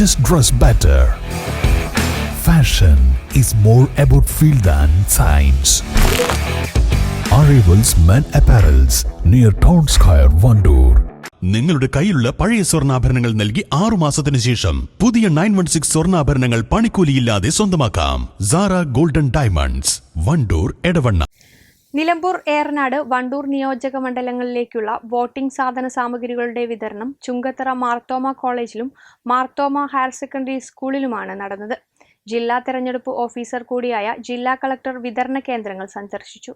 just dress better. Fashion is more about feel than science. Arrivals Men Apparels near Town Square, Vandoor. നിങ്ങളുടെ കയ്യിലുള്ള പഴയ സ്വർണാഭരണങ്ങൾ നൽകി ആറു മാസത്തിന് ശേഷം പുതിയ നയൻ വൺ സിക്സ് സ്വർണാഭരണങ്ങൾ പണിക്കൂലിയില്ലാതെ സ്വന്തമാക്കാം Zara golden diamonds Wandoor Edavanna Nilambur Eranad Wandoor നിയോജക മണ്ഡലങ്ങളിലേക്കുള്ള വോട്ടിംഗ് സാധന സാമഗ്രികളുടെ വിതരണം ചുങ്കത്തറ മാർത്തോമ കോളേജിലും മാർത്തോമ ഹയർ സെക്കൻഡറി സ്കൂളിലുമാണ് നടന്നത്. ജില്ലാ തെരഞ്ഞെടുപ്പ് ഓഫീസർ കൂടിയായ ജില്ലാ കളക്ടർ വിതരണ കേന്ദ്രങ്ങൾ സന്ദർശിച്ചു.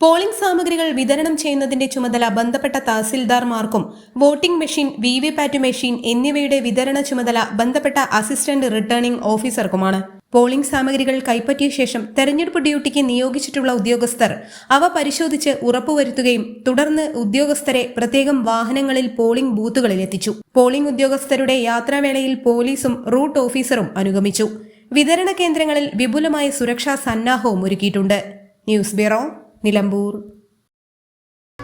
പോളിംഗ് സാമഗ്രികൾ വിതരണം ചെയ്യുന്നതിന്റെ ചുമതല ബന്ധപ്പെട്ട തഹസിൽദാർമാർക്കും voting machine V V PAT machine എന്നിവയുടെ വിതരണ ചുമതല ബന്ധപ്പെട്ട അസിസ്റ്റന്റ് റിട്ടേണിംഗ് ഓഫീസർക്കുമാണ്. പോളിംഗ് സാമഗ്രികൾ കൈപ്പറ്റിയ ശേഷം തെരഞ്ഞെടുപ്പ് ഡ്യൂട്ടിക്ക് നിയോഗിച്ചിട്ടുള്ള ഉദ്യോഗസ്ഥർ അവ പരിശോധിച്ച് ഉറപ്പുവരുത്തുകയും തുടർന്ന് ഉദ്യോഗസ്ഥരെ പ്രത്യേകം വാഹനങ്ങളിൽ പോളിംഗ് ബൂത്തുകളിൽ എത്തിച്ചു. പോളിംഗ് ഉദ്യോഗസ്ഥരുടെ യാത്രാവേളയിൽ പോലീസും റൂട്ട് ഓഫീസറും അനുഗമിച്ചു. വിതരണ കേന്ദ്രങ്ങളിൽ വിപുലമായ സുരക്ഷാ സന്നാഹവും ഒരുക്കിയിട്ടുണ്ട്. News bureau Nilambur.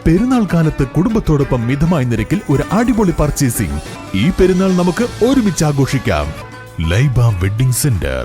പെരുന്നാൾ കാലത്ത് കുടുംബത്തോടൊപ്പം മിതമായ നിരക്കിൽ ഒരു അടിപൊളി പർച്ചേസിംഗ് ഈ പെരുന്നാൾ നമുക്ക് ഒരുമിച്ച് ആഘോഷിക്കാം. Laiba wedding centre.